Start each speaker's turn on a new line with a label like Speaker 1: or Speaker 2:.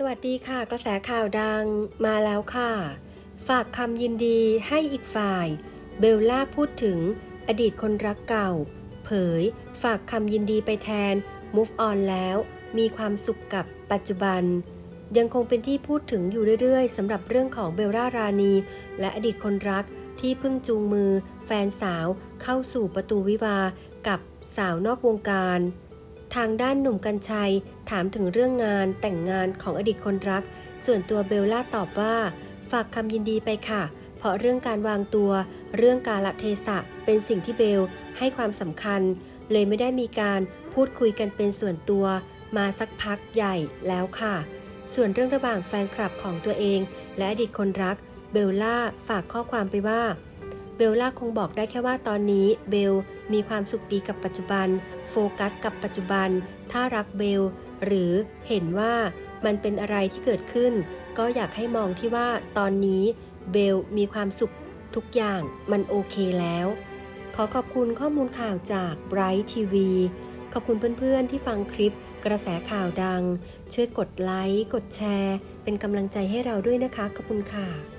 Speaker 1: สวัสดีค่ะ กระแสข่าวดังมาแล้วค่ะ ฝากคำยินดีให้อีกฝ่าย เบลล่าพูดถึงอดีตคนรักเก่า เผย ฝากคำยินดีไปแทน move on แล้ว มีความสุขกับปัจจุบัน ยังคงเป็นที่พูดถึงอยู่เรื่อยๆสำหรับเรื่องของเบลล่ารานี และอดีตคนรักที่เพิ่งจูงมือ แฟนสาวเข้าสู่ประตูวิวากับสาวนอกวงการ ทางด้านหนุ่มกัญชัย ถามถึงเรื่องงานแต่งงานของอดีตคนรัก ส่วนตัวเบลล่าตอบว่า ฝากคำยินดีไปค่ะ เพราะเรื่องการวางตัว เรื่องกาลเทศะเป็นสิ่งที่เบลให้ความสำคัญ เลยไม่ได้มีการพูดคุยกันเป็นส่วนตัว มาสักพักใหญ่แล้วค่ะ ส่วนเรื่องระหว่างแฟนคลับของตัวเอง และอดีตคนรัก เบลล่าฝากข้อความไปว่า เบลล่าคงบอกได้แค่ว่าตอนนี้เบล มีความสุขดีกับปัจจุบัน โฟกัสกับปัจจุบัน ถ้ารักเบล หรือเห็นว่ามันเป็นอะไรที่เกิดขึ้น ก็อยากให้มองที่ว่าตอนนี้เบลมีความสุขทุกอย่างมันโอเคแล้ว ขอขอบคุณข้อมูลข่าวจาก Bright TV ขอบคุณเพื่อนๆที่ฟังคลิปกระแสข่าวดัง ช่วยกดไลค์ กดแชร์ เป็นกำลังใจให้เราด้วยนะคะ ขอบคุณค่ะ